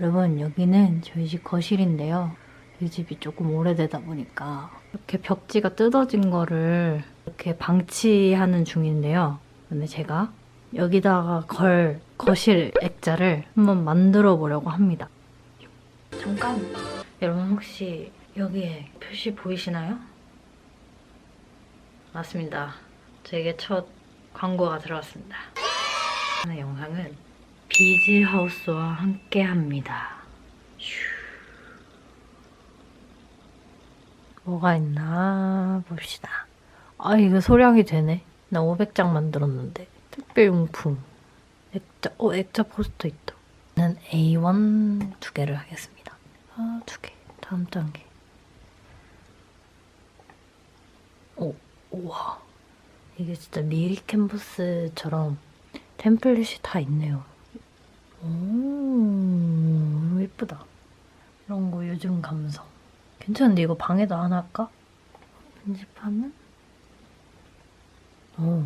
여러분 여기는 저희 집 거실인데요. 이 집이 조금 오래되다 보니까 이렇게 벽지가 뜯어진 거를 이렇게 방치하는 중인데요. 근데 제가 여기다가 걸 거실 액자를 한번 만들어 보려고 합니다. 잠깐 여러분 혹시 여기에 표시 보이시나요? 맞습니다. 저에게 첫 광고가 들어왔습니다. 오늘 영상은 비즈하우스와 함께 합니다. 슈. 뭐가 있나 봅시다. 아 이거 소량이 되네. 나 500장 만들었는데 특별용품 액자 어 액자 포스터 있다. 는 A1 두 개를 하겠습니다. 아 두 개. 다음 단계. 오 우와 이게 진짜 미리 캔버스처럼 템플릿이 다 있네요. 오 예쁘다. 이런 거 요즘 감성. 괜찮은데 이거 방에다 하나 할까? 편집하면? 오.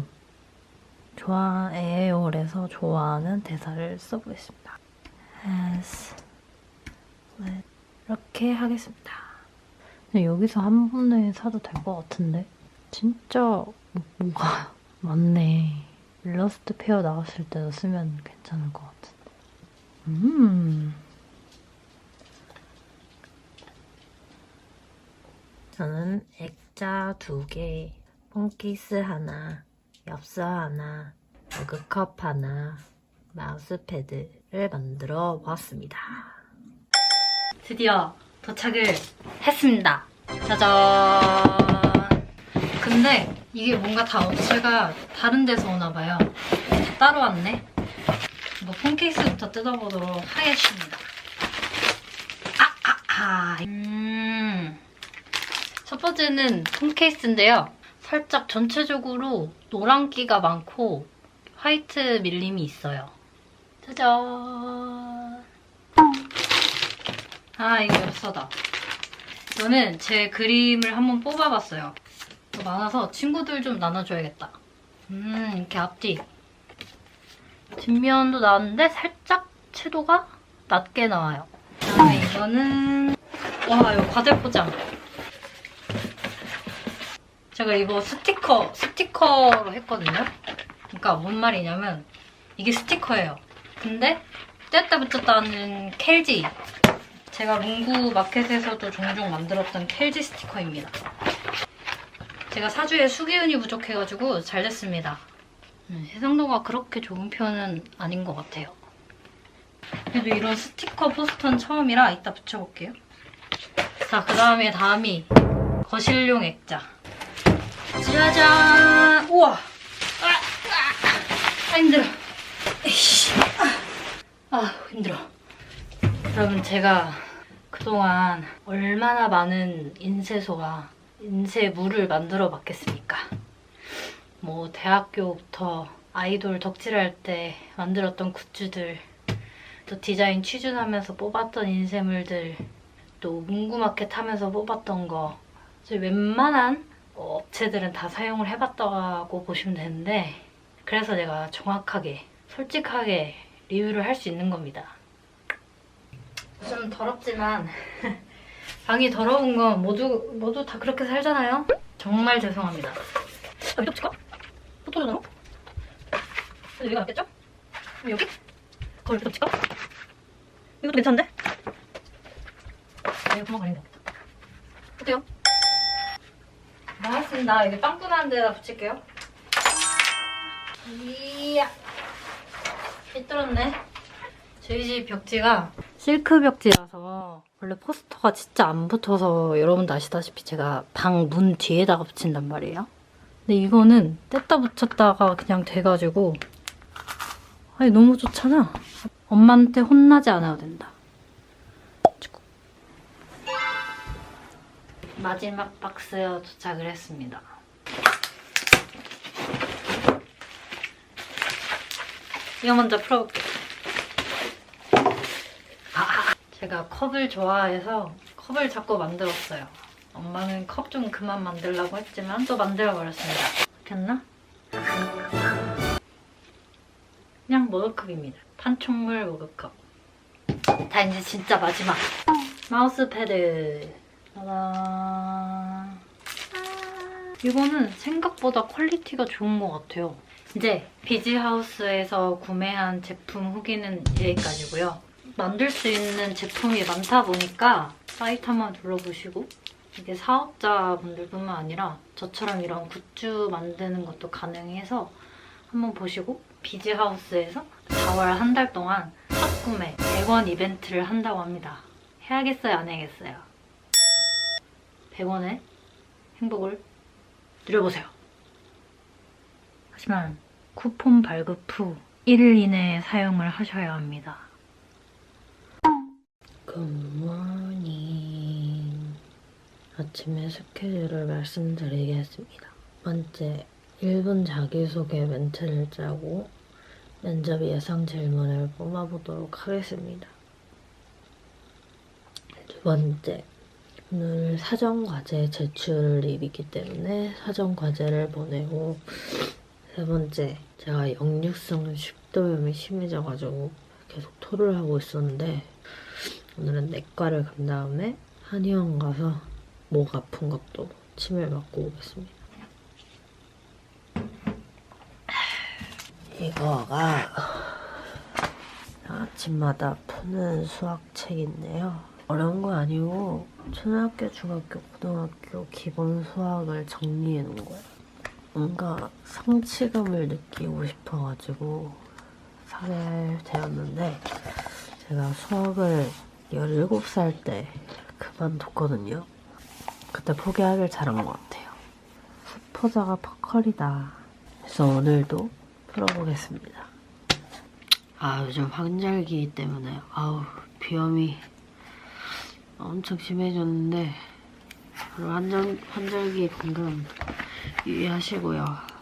좋아해요. 그래서 좋아하는 대사를 써보겠습니다. as 이렇게 하겠습니다. 여기서 한 번에 사도 될 것 같은데? 진짜 뭐가 많네. 일러스트 페어 나갔을 때도 쓰면 괜찮을 것 같은데. 음. 저는 액자 두 개, 폰케이스 하나, 엽서 하나, 머그컵 하나, 마우스패드를 만들어 보았습니다. 드디어 도착을 했습니다. 짜잔! 근데 이게 뭔가 다 업체가 다른 데서 오나 봐요. 다 따로 왔네. 뭐 폰케이스부터 뜯어보도록 하겠습니다. 아, 아, 아. 음. 첫 번째는 폰케이스인데요. 살짝 전체적으로 노란기가 많고 화이트 밀림이 있어요. 짜잔. 아, 이거 엽서다. 이거는 제 그림을 한번 뽑아봤어요. 또 많아서 친구들 좀 나눠줘야겠다. 음, 이렇게 앞뒤. 뒷면도 나왔는데 살짝 채도가 낮게 나와요. 그다음에 이거는 와, 이거 과대 포장. 제가 이거 스티커, 스티커로 했거든요. 그러니까 뭔 말이냐면 이게 스티커예요. 근데 뗐다 붙였다 하는 켈지. 제가 문구 마켓에서도 종종 만들었던 켈지 스티커입니다. 제가 사주에 수기운이 부족해가지고 잘 됐습니다. 음, 해상도가 그렇게 좋은 편은 아닌 것 같아요. 그래도 이런 스티커 포스터는 처음이라 이따 붙여볼게요. 자, 그 다음에 다음이 거실용 액자. 짜잔! 우와! 아, 아, 아 힘들어. 에이씨. 아, 아, 힘들어. 여러분, 제가 그동안 얼마나 많은 인쇄소가 인쇄물을 만들어 봤겠습니까? 뭐, 대학교부터 아이돌 덕질할 때 만들었던 굿즈들, 또 디자인 취준하면서 뽑았던 인쇄물들, 또 문구마켓 하면서 뽑았던 거, 웬만한 어, 업체들은 다 사용을 해봤다고 보시면 되는데 그래서 내가 정확하게 솔직하게 리뷰를 할 수 있는 겁니다. 좀 더럽지만 방이 더러운 건 모두 모두 다 그렇게 살잖아요. 정말 죄송합니다. 또 떨어져나? 여기가 낫겠죠? 그럼 여기? 거울 좀 붙일까? 이것도 괜찮은데? 아, 이거 가는 거 어때요? 나왔습니다. 여기 빵꾸나는 데다 붙일게요. 이야. 삐뚤었네. 저희 집 벽지가 실크 벽지라서 원래 포스터가 진짜 안 붙어서 여러분도 아시다시피 제가 방 문 뒤에다가 붙인단 말이에요. 근데 이거는 뗐다 붙였다가 그냥 돼가지고 아니 너무 좋잖아. 엄마한테 혼나지 않아도 된다. 마지막 박스에 도착을 했습니다. 이거 먼저 풀어볼게요. 아, 제가 컵을 좋아해서 컵을 자꾸 만들었어요. 엄마는 컵 좀 그만 만들라고 했지만 또 만들어버렸습니다. 됐나? 그냥 머그컵입니다. 판촉물 머그컵. 다 이제 진짜 마지막 마우스 패드 짜잔 이거는 생각보다 퀄리티가 좋은 것 같아요 이제 비지하우스에서 구매한 제품 후기는 여기까지고요 만들 수 있는 제품이 많다 보니까 사이트 한번 둘러보시고 이게 사업자분들뿐만 아니라 저처럼 이런 굿즈 만드는 것도 가능해서 한번 보시고 비지하우스에서 4월 한 달 동안 첫 구매 100원 이벤트를 한다고 합니다. 해야겠어요? 안 해야겠어요? 100원의 행복을 누려보세요. 하지만 쿠폰 발급 후 1일 이내에 사용을 하셔야 합니다. 굿모닝 아침에 스케줄을 말씀드리겠습니다. 번째, 1분 자기소개 멘트를 짜고 면접 예상 질문을 뽑아보도록 하겠습니다. 두 번째, 오늘 사전 과제 제출일이기 때문에 사전 과제를 보내고 세 번째, 제가 역류성 식도염이 심해져가지고 계속 토를 하고 있었는데 오늘은 내과를 간 다음에 한의원 가서 목 아픈 것도 침을 맞고 오겠습니다. 이거가 아침마다 푸는 수학책인데요. 어려운 거 아니고 초등학교, 중학교, 고등학교 기본 수학을 정리해 놓은 거예요. 뭔가 성취감을 느끼고 싶어가지고 사게 되었는데 제가 수학을 17살 때 그만뒀거든요. 그때 포기하길 잘한 것 같아요. 수포자가 퍼컬이다. 그래서 오늘도 풀어보겠습니다. 아 요즘 환절기 때문에 아우 비염이 엄청 심해졌는데 환절, 환절기 건강 유의하시고요.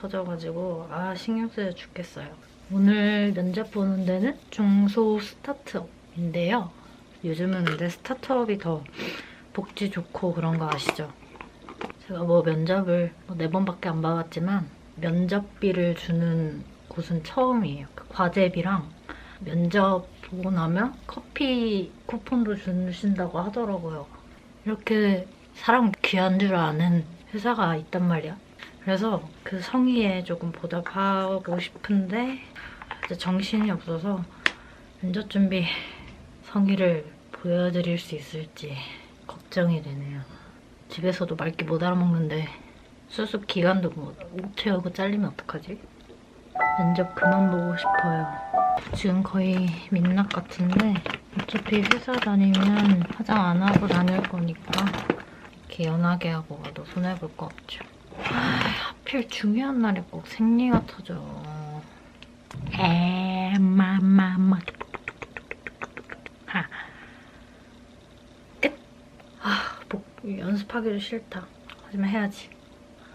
터져가지고 아 신경 쓰여 죽겠어요. 오늘 면접 보는 데는 중소 스타트업인데요. 요즘은 근데 스타트업이 더 복지 좋고 그런 거 아시죠? 제가 뭐 면접을 뭐네 번밖에 안 봐봤지만 면접비를 주는 곳은 처음이에요. 그 과제비랑 면접 보고 나면 커피 쿠폰도 주신다고 하더라고요. 이렇게 사람 귀한 줄 아는 회사가 있단 말이야. 그래서 그 성의에 조금 보답하고 싶은데 이제 정신이 없어서 면접 준비 성의를 보여드릴 수 있을지 걱정이 되네요. 집에서도 맑게 못 알아먹는데 수습 기간도 못, 못 채우고 잘리면 어떡하지? 면접 그만 보고 싶어요. 지금 거의 민낯 같은데 어차피 회사 다니면 화장 안 하고 다닐 거니까 이렇게 연하게 하고 와도 손해볼 거 없죠. 아, 하필 중요한 날에 꼭 생리가 터져. 에 마마마 하. 끝. 아, 목 연습하기도 싫다. 하지만 해야지.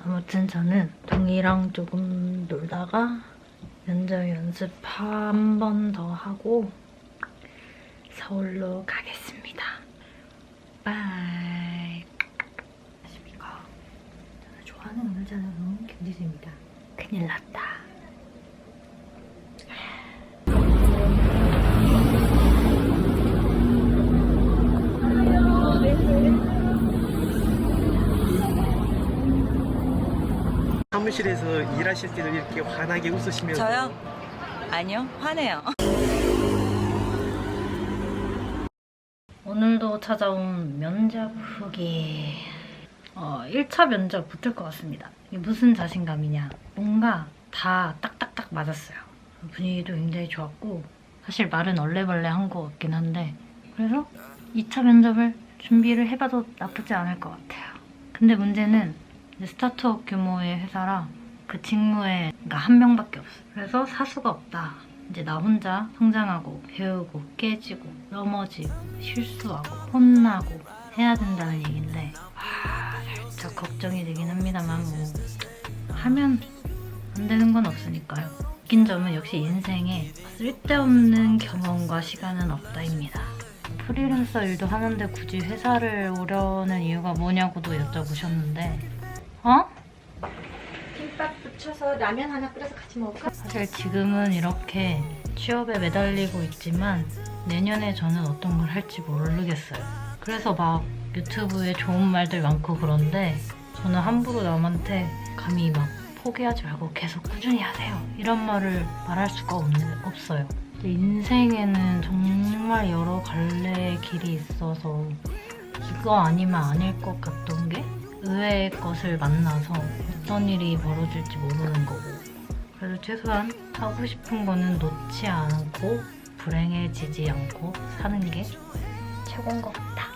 아무튼 저는 동이랑 조금 놀다가 면접 연습 한 번 더 하고 서울로 가겠습니다. 바이. 안녕하십니까. 저는 좋아하는 음악자는 김지수입니다. 큰일 났다. 사무실에서 일하실 때도 이렇게 환하게 웃으시면서 저요? 아니요, 화내요. 오늘도 찾아온 면접 후기. 어, 1차 면접 붙을 것 같습니다. 무슨 자신감이냐. 뭔가 다 딱딱딱 맞았어요. 분위기도 굉장히 좋았고, 사실 말은 얼레벌레 한것 같긴 한데, 그래서 2차 면접을 준비를 해봐도 나쁘지 않을 것 같아요. 근데 문제는 스타트업 규모의 회사라 그 직무에 한 명밖에 없어요. 그래서 사수가 없다. 이제 나 혼자 성장하고 배우고 깨지고 넘어지고 실수하고 혼나고 해야 된다는 얘기인데 아, 살짝 걱정이 되긴 합니다만 뭐 하면 안 되는 건 없으니까요. 웃긴 점은 역시 인생에 쓸데없는 경험과 시간은 없다입니다. 프리랜서 일도 하는데 굳이 회사를 오려는 이유가 뭐냐고도 여쭤보셨는데 어? 김밥 붙여서 라면 하나 끓여서 같이 먹을까? 사실 지금은 이렇게 취업에 매달리고 있지만 내년에 저는 어떤 걸 할지 모르겠어요. 그래서 막 유튜브에 좋은 말들 많고 그런데 저는 함부로 남한테 감히 막 포기하지 말고 계속 꾸준히 하세요. 이런 말을 말할 수가 없는, 없어요. 인생에는 정말 여러 갈래의 길이 있어서 이거 아니면 아닐 것 같던 게 의외의 것을 만나서 어떤 일이 벌어질지 모르는 거고 그래도 최소한 하고 싶은 거는 놓지 않고 불행해지지 않고 사는 게 최고인 것 같다.